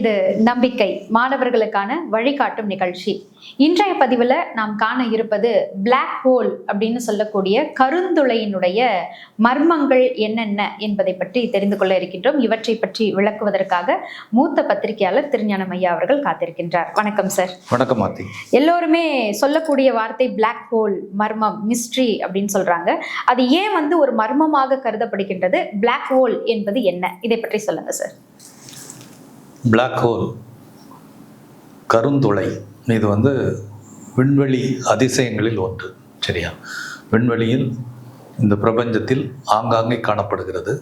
இது நம்பிக்கை மாணவர்களுக்கான வழிகாட்டும் நிகழ்ச்சி. இன்றைய பதிவில் நாம் காண இருப்பது Black ஹோல் அப்படின்னு சொல்லக்கூடிய கருந்துளையினுடைய மர்மங்கள் என்னென்ன என்பதை பற்றி தெரிந்து கொள்ள இருக்கின்றோம். இவற்றை பற்றி விளக்குவதற்காக மூத்த பத்திரிகையாளர் திருஞானம் ஐயா அவர்கள் காத்திருக்கின்றார். வணக்கம் சார் வணக்கம் மாத்தி எல்லோருமே சொல்லக்கூடிய வார்த்தை Black ஹோல் மர்மம் மிஸ்ட்ரி அப்படின்னு சொல்றாங்க. அது ஏன் வந்து ஒரு மர்மமாக கருதப்படுகின்றது? Black ஹோல் என்பது என்ன? இதை பற்றி சொல்லுங்க சார் பிளாக் ஹோல் கருந்துளை. இது வந்து விண்வெளி அதிசயங்களில் ஒன்று சரியா? விண்வெளியில் இந்த பிரபஞ்சத்தில் ஆங்காங்கே காணப்படுகிறது.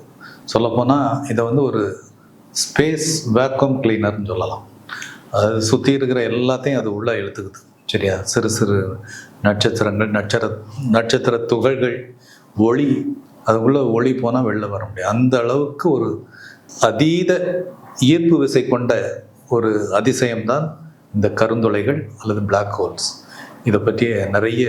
சொல்லப்போனால் இதை வந்து ஒரு ஸ்பேஸ் வேக்யூம் கிளீனர்னு சொல்லலாம். அது சுற்றி இருக்கிற எல்லாத்தையும் அது உள்ளே இழுத்துக்குது சரியா? சிறு சிறு நட்சத்திரங்கள் நட்சத்திர நட்சத்திர துகள்கள் ஒளி அதுக்குள்ளே ஒளி போனால் வெளில வர முடியும் அந்த அளவுக்கு ஒரு அதீத ஈர்ப்பு விசை கொண்ட ஒரு அதிசயம்தான் இந்த கருந்துளைகள் அல்லது Black ஹோல்ஸ் இதை பற்றிய நிறைய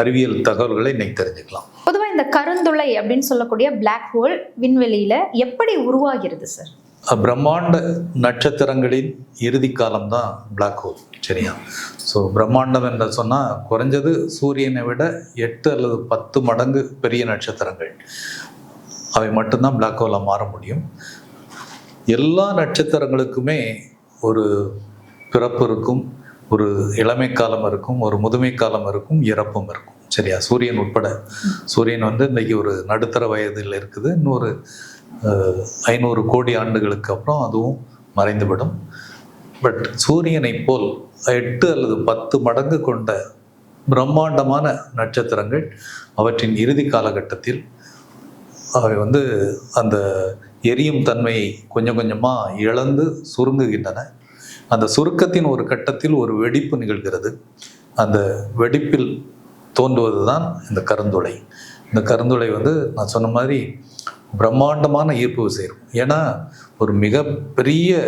அறிவியல் தகவல்களை இன்னைக்கு தெரிஞ்சுக்கலாம். பொதுவா இந்த கருந்துளை அப்படின்னு சொல்லக்கூடிய Black ஹோல் விண்வெளியில எப்படி உருவாகிறது சார் பிரம்மாண்ட நட்சத்திரங்களின் இறுதி காலம்தான் Black ஹோல் சரியா? ஸோ பிரம்மாண்டம் என்று சொன்னால் குறைஞ்சது சூரியனை விட எட்டு அல்லது பத்து மடங்கு பெரிய நட்சத்திரங்கள். அவை மட்டும்தான் பிளாக் ஹோலாக மாற முடியும். எல்லா நட்சத்திரங்களுக்குமே ஒரு பிறப்பு இருக்கும் ஒரு இளமை காலம் இருக்கும் ஒரு முதுமை காலம் இருக்கும் இறப்பும் இருக்கும். சரியா? சூரியன் உட்பட. சூரியன் வந்து இன்றைக்கி ஒரு நடுத்தர வயதில் இருக்குது. இன்னொரு ஐநூறு கோடி ஆண்டுகளுக்கு அப்புறம் அதுவும் மறைந்துவிடும். பட் சூரியனை போல் எட்டு அல்லது பத்து மடங்கு கொண்ட பிரம்மாண்டமான நட்சத்திரங்கள் அவற்றின் இறுதி காலகட்டத்தில் அவை வந்து அந்த எரியும் தன்மையை கொஞ்சம் கொஞ்சமாக இழந்து சுருங்குகின்றன. அந்த சுருக்கத்தின் ஒரு கட்டத்தில் ஒரு வெடிப்பு நிகழ்கிறது. அந்த வெடிப்பில் தோன்றுவது தான் இந்த கருந்துளை. இந்த கருந்துளை வந்து நான் சொன்ன மாதிரி பிரம்மாண்டமான ஈர்ப்பு விசை இருக்கும் ஏன்னா ஒரு மிகப்பெரிய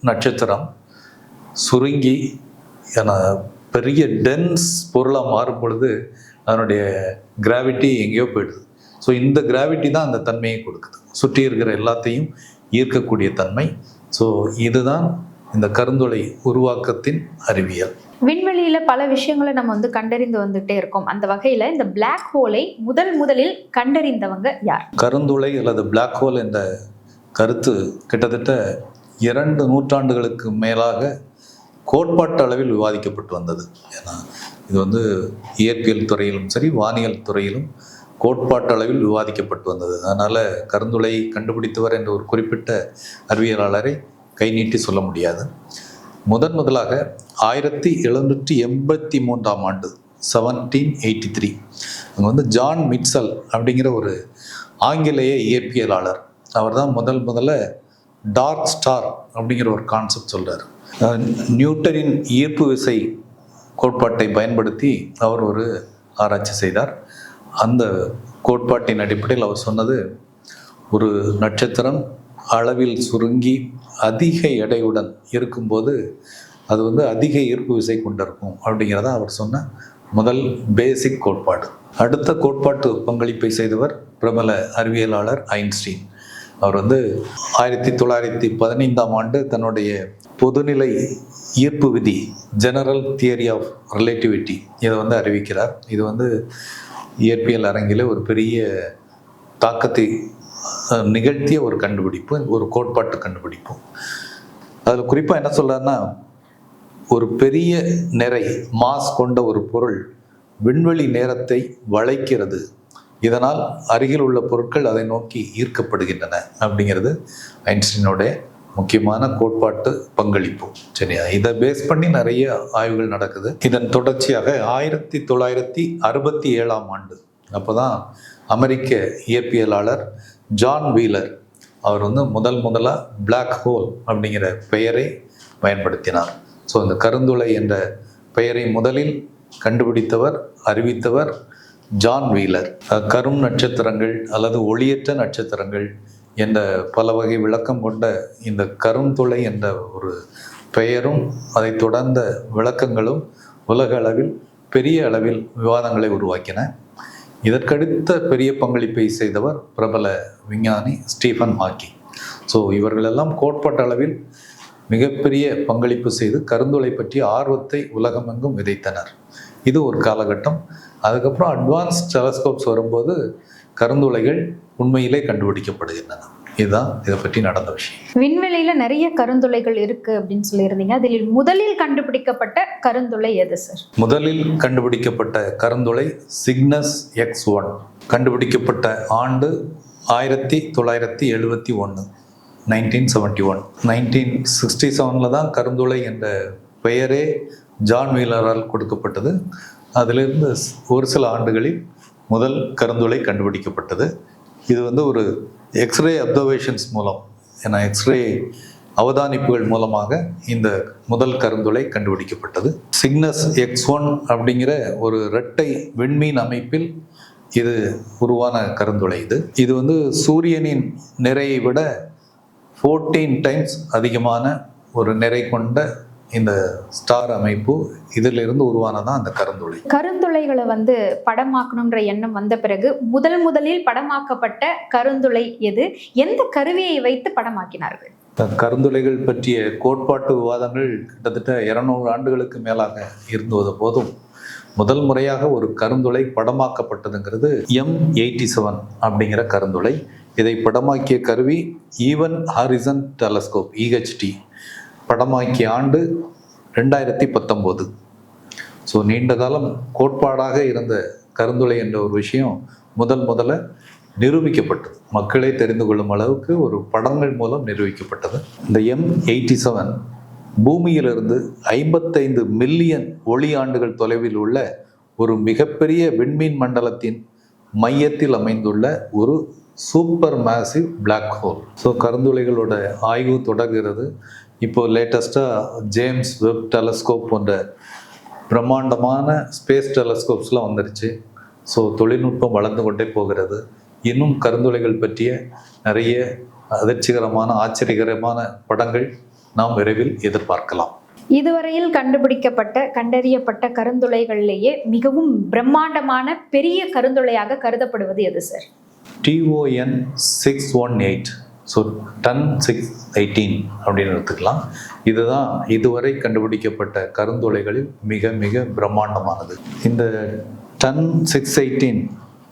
நட்சத்திரம் சுருங்கி ஏன்னா பெரிய டென்ஸ் பொருளாக மாறும் பொழுது அதனுடைய கிராவிட்டி எங்கேயோ போயிடுது. ஸோ இந்த கிராவிட்டி தான் அந்த தன்மையை கொடுக்குது. சுற்றி இருக்கிற எல்லாத்தையும் ஈர்க்கக்கூடிய தன்மை. ஸோ இதுதான் இந்த கருந்துளை உருவாக்கத்தின் அறிவியல். விண்வெளியில பல விஷயங்களை நம்ம வந்து கண்டறிந்து வந்துட்டே இருக்கோம். அந்த வகையில இந்த Black ஹோலை முதல் முதலில் கண்டறிந்தவங்க யார்? கருந்துளை அல்லது Black ஹோல் என்ற கருத்து கிட்டத்தட்ட இரண்டு நூற்றாண்டுகளுக்கு மேலாக கோட்பாட்டு அளவில் விவாதிக்கப்பட்டு வந்தது. ஏன்னா இது வந்து இயற்பியல் துறையிலும் சரி வானியல் துறையிலும் கோட்பாட்டளவில் விவாதிக்கப்பட்டு வந்தது. அதனால் கருந்துளை கண்டுபிடித்தவர் என்ற ஒரு குறிப்பிட்ட அறிவியலாளரை கை நீட்டி சொல்ல முடியாது. முதன் முதலாக ஆயிரத்தி எழுநூற்றி எண்பத்தி மூன்றாம் ஆண்டு செவன்டீன் எயிட்டி த்ரீ அங்கே வந்து ஜான் மிட்சல் அப்படிங்கிற ஒரு ஆங்கிலேய இயற்பியலாளர். அவர் தான் முதல் முதல்ல டார்க் ஸ்டார் அப்படிங்கிற ஒரு கான்செப்ட் சொல்கிறார் நியூட்டனின் ஈர்ப்பு விசை கோட்பாட்டை பயன்படுத்தி அவர் ஒரு ஆராய்ச்சி செய்தார். அந்த கோட்பாட்டின் அடிப்படையில் அவர் சொன்னது ஒரு நட்சத்திரம் அளவில் சுருங்கி அதிக எடையுடன் இருக்கும்போது அது வந்து அதிக ஈர்ப்பு விசை கொண்டிருக்கும் அப்படிங்கிறத அவர் சொன்ன முதல் பேசிக் கோட்பாடு. அடுத்த கோட்பாட்டு பங்களிப்பை செய்தவர் பிரபல அறிவியலாளர் ஐன்ஸ்டீன். அவர் வந்து ஆயிரத்தி தொள்ளாயிரத்தி பதினைந்தாம் ஆண்டு தன்னுடைய பொதுநிலை ஈர்ப்பு விதி ஜெனரல் தியரி ஆஃப் ரிலேட்டிவிட்டி இதை வந்து அறிவிக்கிறார். இது வந்து இயற்பியல் அரங்கிலே ஒரு பெரிய தாக்கத்தை நிகழ்த்திய ஒரு கண்டுபிடிப்பு ஒரு கோட்பாட்டு கண்டுபிடிப்பும் அதில் குறிப்பாக என்ன சொல்கிறாருன்னா ஒரு பெரிய நிறை மாஸ் கொண்ட ஒரு பொருள் விண்வெளி நேரத்தை வளைக்கிறது. இதனால் அருகில் உள்ள பொருட்கள் அதை நோக்கி ஈர்க்கப்படுகின்றன அப்படிங்கிறது ஐன்ஸ்டீனோடைய முக்கியமான கோட்பாட்டு பங்களிப்பு. சரியா? இதை பேஸ் பண்ணி நிறைய ஆய்வுகள் நடக்குது. இதன் தொடர்ச்சியாக ஆயிரத்தி தொள்ளாயிரத்தி அறுபத்தி ஏழாம் ஆண்டு. அப்போதான் அமெரிக்க இயற்பியலாளர் ஜான் வீலர் அவர் வந்து முதல் முதலாக பிளாக் ஹோல் அப்படிங்கிற பெயரை பயன்படுத்தினார். ஸோ இந்த கருந்துளை என்ற பெயரை முதலில் கண்டுபிடித்தவர் அறிவித்தவர் ஜான் வீலர். கரும் நட்சத்திரங்கள் அல்லது ஒளியற்ற நட்சத்திரங்கள் என்ற பல வகை விளக்கம் கொண்ட இந்த கருந்துளை என்ற ஒரு பெயரும் அதை தொடர்ந்த விளக்கங்களும் உலக அளவில் பெரிய அளவில் விவாதங்களை உருவாக்கின. இதற்கடுத்த பெரிய பங்களிப்பை செய்தவர் பிரபல விஞ்ஞானி ஸ்டீஃபன் ஹாக்கிங். ஸோ இவர்களெல்லாம் கோட்பாட்டு அளவில் மிகப்பெரிய பங்களிப்பு செய்து கருந்துளை பற்றிய ஆர்வத்தை உலகமெங்கும் விதைத்தனர். இது ஒரு காலகட்டம். அதுக்கப்புறம் அட்வான்ஸ் டெலஸ்கோப்ஸ் வரும்போது கருந்துளைகள் உண்மையிலே கண்டுபிடிக்கப்படுகின்றன. இதுதான் இதை பற்றி நடந்த விஷயம். விண்வெளியில நிறைய கருந்துளைகள் இருக்கு அப்படின்னு சொல்லியிருந்தீங்க. அதில் முதலில் கண்டுபிடிக்கப்பட்ட கருந்துளை எது சார் முதலில் கண்டுபிடிக்கப்பட்ட கருந்துளை சிக்னஸ் எக்ஸ் ஒன் கண்டுபிடிக்கப்பட்ட ஆண்டு ஆயிரத்தி தொள்ளாயிரத்தி எழுபத்தி ஒன்று nineteen seventy one nineteen sixty செவனில் தான் கருந்துளை என்ற பெயரே ஜான் வீலரால் கொடுக்கப்பட்டது. அதிலிருந்து ஒரு சில ஆண்டுகளில் முதல் கருந்துளை கண்டுபிடிக்கப்பட்டது. இது வந்து ஒரு எக்ஸ்ரே அப்சர்வேஷன்ஸ் மூலம் ஏன்னா எக்ஸ்ரே அவதானிப்புகள் மூலமாக இந்த முதல் கருந்துளை கண்டுபிடிக்கப்பட்டது. சிக்னஸ் எக்ஸ் ஒன் அப்படிங்கிற ஒரு இரட்டை விண்மீன் அமைப்பில் இது உருவான கருந்துளை இது. இது வந்து சூரியனின் நிறையை விட ஃபோர்டீன் டைம்ஸ் அதிகமான ஒரு நிறை கொண்ட இந்த ஸ்டார் அமைப்பு இதிலிருந்து உருவானதான் அந்த கருந்துளை. கருந்துளைகளை வந்து படமாக்கணுன்ற எண்ணம் வந்த பிறகு முதல் முதலில் படமாக்கப்பட்ட கருந்துளை எது? எந்த கருவியை வைத்து படமாக்கினார்கள்? கருந்துளைகள் பற்றிய கோட்பாட்டு விவாதங்கள் கிட்டத்தட்ட இருநூறு ஆண்டுகளுக்கு மேலாக இருந்தது போதும். முதல் முறையாக ஒரு கருந்துளை படமாக்கப்பட்டதுங்கிறது எம் எயிட்டி செவன் அப்படிங்கிற கருந்துளை. இதை படமாக்கிய கருவி ஈவன் ஹாரிசன் டெலஸ்கோப் இஹெச்டி படமாக்கிய ஆண்டு ரெண்டாயிரத்தி பத்தொம்போது. ஸோ நீண்ட காலம் கோட்பாடாக இருந்த கருந்துளை என்ற ஒரு விஷயம் முதல் முதல்ல நிரூபிக்கப்பட்டது. மக்களை தெரிந்து கொள்ளும் அளவுக்கு ஒரு படங்கள் மூலம் நிரூபிக்கப்பட்டது. இந்த எம் எயிட்டி செவன் பூமியிலிருந்து ஐம்பத்தைந்து மில்லியன் ஒளி ஆண்டுகள் தொலைவில் உள்ள ஒரு மிகப்பெரிய விண்மீன் மண்டலத்தின் மையத்தில் அமைந்துள்ள ஒரு super massive black hole so கருந்துளைகளோட ஆய்வு தொடர்கிறது இப்போ லேட்டஸ்ட்டாக ஜேம்ஸ் வெப் டெலஸ்கோப் போன்ற பிரம்மாண்டமான ஸ்பேஸ் டெலஸ்கோப்ஸ்லாம் வந்துருச்சு. ஸோ தொழில்நுட்பம் வளர்ந்து கொண்டே போகிறது. இன்னும் கருந்துளைகள் பற்றிய நிறைய அதிர்ச்சிகரமான ஆச்சரியகரமான படங்கள் நாம் விரைவில் எதிர்பார்க்கலாம். இதுவரையில் கண்டுபிடிக்கப்பட்ட கண்டறியப்பட்ட கருந்துளைகளிலேயே மிகவும் பிரம்மாண்டமான பெரிய கருந்துளையாக கருதப்படுவது எது sir TON six one eight so TON six eighteen அப்படின்னு எடுத்துக்கலாம். இதுதான் இதுவரை கண்டுபிடிக்கப்பட்ட கருந்துளைகளில் மிக மிக பிரம்மாண்டமானது. இந்த TON six eighteen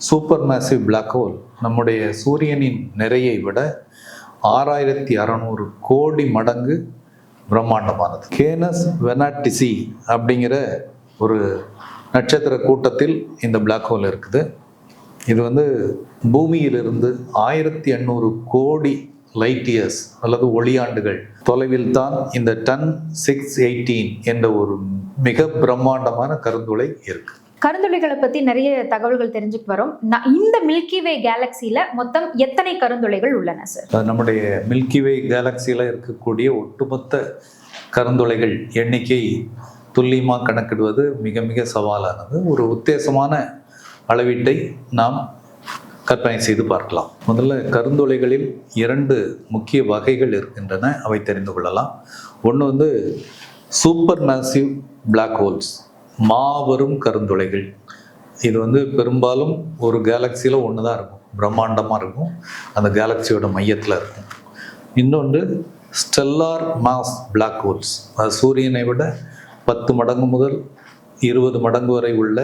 super massive black hole நம்முடைய சூரியனின் நிறையை விட ஆறாயிரத்தி அறநூறு கோடி மடங்கு பிரம்மாண்டமானது. கேனஸ் வெனாட்டிசி அப்படிங்கிற ஒரு நட்சத்திர கூட்டத்தில் இந்த பிளாக் ஹோல் இருக்குது. இது வந்து பூமியிலிருந்து ஆயிரத்தி எண்ணூறு கோடி லைட் இயர்ஸ் அல்லது ஒளியாண்டுகள் தொலைவில் தான் இந்த டன் சிக்ஸ் எயிட்டீன் என்ற ஒரு மிக பிரம்மாண்டமான கருந்துளை இருக்கு. கருந்துளைகளை பத்தி நிறைய தகவல்கள் தெரிஞ்சுட்டு வரோம். இந்த மில்கி வே கேலக்சியில மொத்தம் எத்தனை கருந்துளைகள் உள்ளன சார் நம்முடைய மில்கிவே கேலக்சியில் இருக்கக்கூடிய ஒட்டுமொத்த கருந்துளைகள் எண்ணிக்கை துல்லியமாக கணக்கிடுவது மிக மிக சவாலானது. ஒரு உத்தேசமான அளவீட்டை நாம் கற்பனை செய்து பார்க்கலாம். முதல்ல கருந்துளைகளில் இரண்டு முக்கிய வகைகள் இருக்கின்றன. அவை தெரிந்து கொள்ளலாம். ஒன்று வந்து சூப்பர் மேசிவ் பிளாக் ஹோல்ஸ் மாபெரும் கருந்துளைகள். இது வந்து பெரும்பாலும் ஒரு கேலக்சியில் ஒன்று தான் இருக்கும். பிரம்மாண்டமாக இருக்கும். அந்த கேலக்சியோட மையத்தில் இருக்கும். இன்னொன்று ஸ்டெல்லார் மாஸ் பிளாக் ஹோல்ஸ் அது சூரியனை விட பத்து மடங்கு முதல் இருபது மடங்கு வரை உள்ள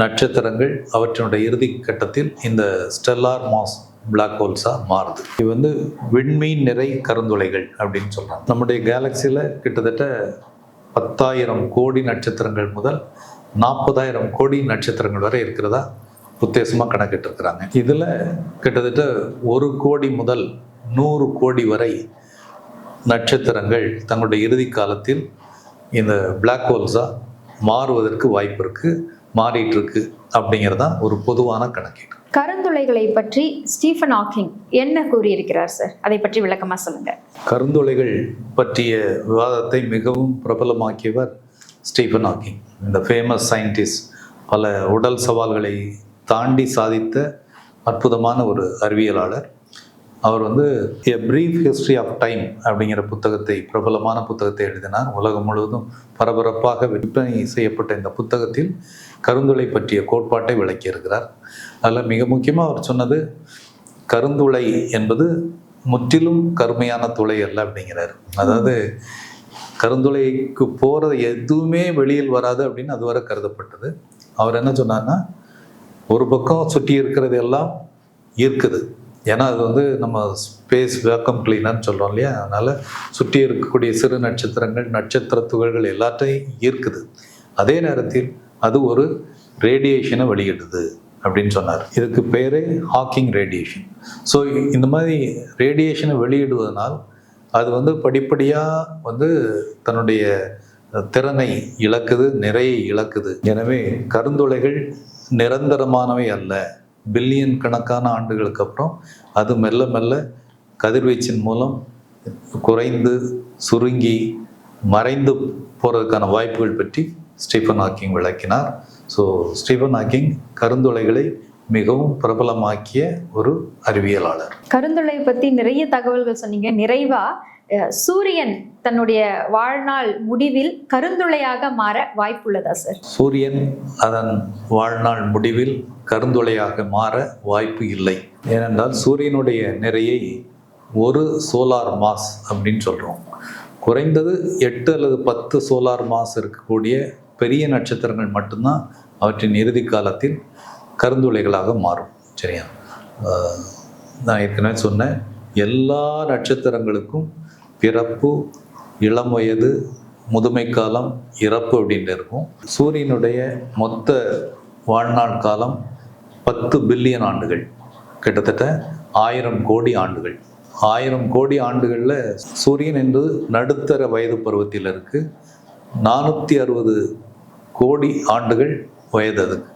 நட்சத்திரங்கள் அவற்றினுடைய இறுதி கட்டத்தில் இந்த ஸ்டெல்லார் மாஸ் பிளாக் ஹோல்ஸாக மாறுது. இது வந்து விண்மீன் நிறை கருந்துளைகள் அப்படின்னு சொல்கிறாங்க நம்முடைய கேலக்சியில் கிட்டத்தட்ட பத்தாயிரம் கோடி நட்சத்திரங்கள் முதல் நாற்பதாயிரம் கோடி நட்சத்திரங்கள் வரை இருக்கிறதா உத்தேசமாக கணக்கிட்டிருக்கிறாங்க. இதில் கிட்டத்தட்ட ஒரு கோடி முதல் நூறு கோடி வரை நட்சத்திரங்கள் தங்களுடைய இறுதி காலத்தில் இந்த பிளாக் ஹோல்ஸாக மாறுவதற்கு வாய்ப்பு இருக்குது மாறிட்டு இருக்கு அப்படிங்கிறதான் ஒரு பொதுவான கணக்கீடு கருந்துளைகளை பற்றி ஸ்டீஃபன் ஹாக்கிங் என்ன கூறியிருக்கிறார் சார்? அதை பற்றி விளக்கமா சொல்லுங்க. கருந்துளைகள் பற்றிய விவாதத்தை மிகவும் பிரபலமாக்கியவர் ஸ்டீஃபன் ஹாக்கிங். இந்த ஃபேமஸ் சயின்டிஸ்ட் பல உடல் சவால்களை தாண்டி சாதித்த அற்புதமான ஒரு அறிவியலாளர். அவர் வந்து a brief history of time அப்படிங்கிற புத்தகத்தை பிரபலமான புத்தகத்தை எழுதினார். உலகம் முழுவதும் பரபரப்பாக விற்பனை செய்யப்பட்ட இந்த புத்தகத்தில் கருந்துளை பற்றிய கோட்பாட்டை விளக்கியிருக்கிறார் அதில் மிக முக்கியமாக அவர் சொன்னது கருந்துளை என்பது முற்றிலும் கருமையான துளை அல்ல அப்படிங்கிறாரு. அதாவது கருந்துளைக்கு போகிறது எதுவுமே வெளியில் வராது அப்படின்னு அதுவரை கருதப்பட்டது. அவர் என்ன சொன்னார்னா ஒரு பக்கம் சுற்றி இருக்கிறது எல்லாம் ஈர்க்குது. ஏன்னா அது வந்து நம்ம ஸ்பேஸ் வேக்கம் கிளீனர்னு சொல்கிறோம் இல்லையா? அதனால் சுற்றி இருக்கக்கூடிய சிறு நட்சத்திரங்கள் நட்சத்திர துகள்கள் எல்லாத்தையும் ஈர்க்குது. அதே நேரத்தில் அது ஒரு ரேடியேஷனை வெளியிடுது அப்படின்னு சொன்னார். இதுக்கு பேரே ஹாக்கிங் ரேடியேஷன் ஸோ இந்த மாதிரி ரேடியேஷனை வெளியிடுவதனால் அது வந்து படிப்படியாக வந்து தன்னுடைய திறனை இழக்குது நிறையை இழக்குது. எனவே கருந்துளைகள் நிரந்தரமானவை அல்ல. பில்லியன் கணக்கான ஆண்டுகளுக்கு அப்புறம் அது மெல்ல மெல்ல கதிர்வீச்சின் மூலம் குறைந்து சுருங்கி மறைந்து போகிறதுக்கான வாய்ப்புகள் பற்றி ஸ்டீஃபன் ஹாக்கிங் விளக்கினார். ஸோ ஸ்டீஃபன் ஹாக்கிங் கருந்துளைகளை மிகவும் பிரபலமாக்கிய ஒரு அறிவியலாளர். கருந்துளை பத்தி நிறைய தகவல்கள் சொன்னீங்க. நிறைவா சூரியன் தன்னுடைய வாழ்நாள் முடிவில் கருந்துளையாக மாற வாய்ப்புள்ளதா சார்? சூரியன் அதன் வாழ்நாள் முடிவில் கருந்துளையாக மாற வாய்ப்பு இல்லை. ஏனென்றால் சூரியனுடைய நிறையை ஒரு சோலார் மாஸ் அப்படின்னு சொல்கிறோம் குறைந்தது எட்டு அல்லது பத்து சோலார் மாஸ் இருக்கக்கூடிய பெரிய நட்சத்திரங்கள் மட்டும்தான் அவற்றின் இறுதி காலத்தில் கருந்துளைகளாக மாறும். சரியா? நான் ஏற்கனவே சொன்னேன். எல்லா நட்சத்திரங்களுக்கும் பிறப்பு இளம் வயது முதுமை காலம் இறப்பு அப்படின்னு இருக்கும். சூரியனுடைய மொத்த வாழ்நாள் காலம் பத்து பில்லியன் ஆண்டுகள் கிட்டத்தட்ட ஆயிரம் கோடி ஆண்டுகள். ஆயிரம் கோடி ஆண்டுகளில் சூரியன் என்று நடுத்தர வயது பருவத்தில் இருக்கு. நானூற்றி அறுபது கோடி ஆண்டுகள் வயது அதுக்கு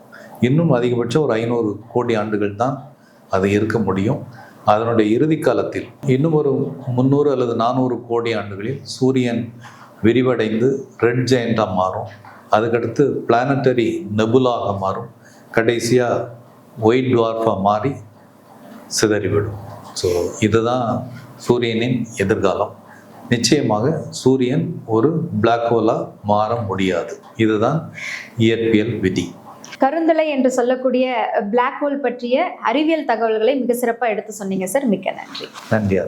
இன்னும் அதிகபட்சம் ஒரு ஐநூறு கோடி ஆண்டுகள் தான் அது இருக்க முடியும். அதனுடைய இறுதி காலத்தில் இன்னும் ஒரு முந்நூறு அல்லது நானூறு கோடி ஆண்டுகளில் சூரியன் விரிவடைந்து ரெட் ஜெயண்டாக மாறும். அதுக்கடுத்து பிளானட்டரி நெபுலாக மாறும். கடைசியாக ஒயிட் டுவார்ஃபாக மாறி சிதறிவிடும் ஸோ இதுதான் சூரியனின் எதிர்காலம். நிச்சயமாக சூரியன் ஒரு பிளாக் ஹோலாக மாற முடியாது. இதுதான் இயற்பியல் விதி. கருந்துளை என்று சொல்லக்கூடிய பிளாக் ஹோல் பற்றிய அறிவியல் தகவல்களை மிக சிறப்பா எடுத்து சொன்னீங்க சார் மிக்க நன்றி. நன்றி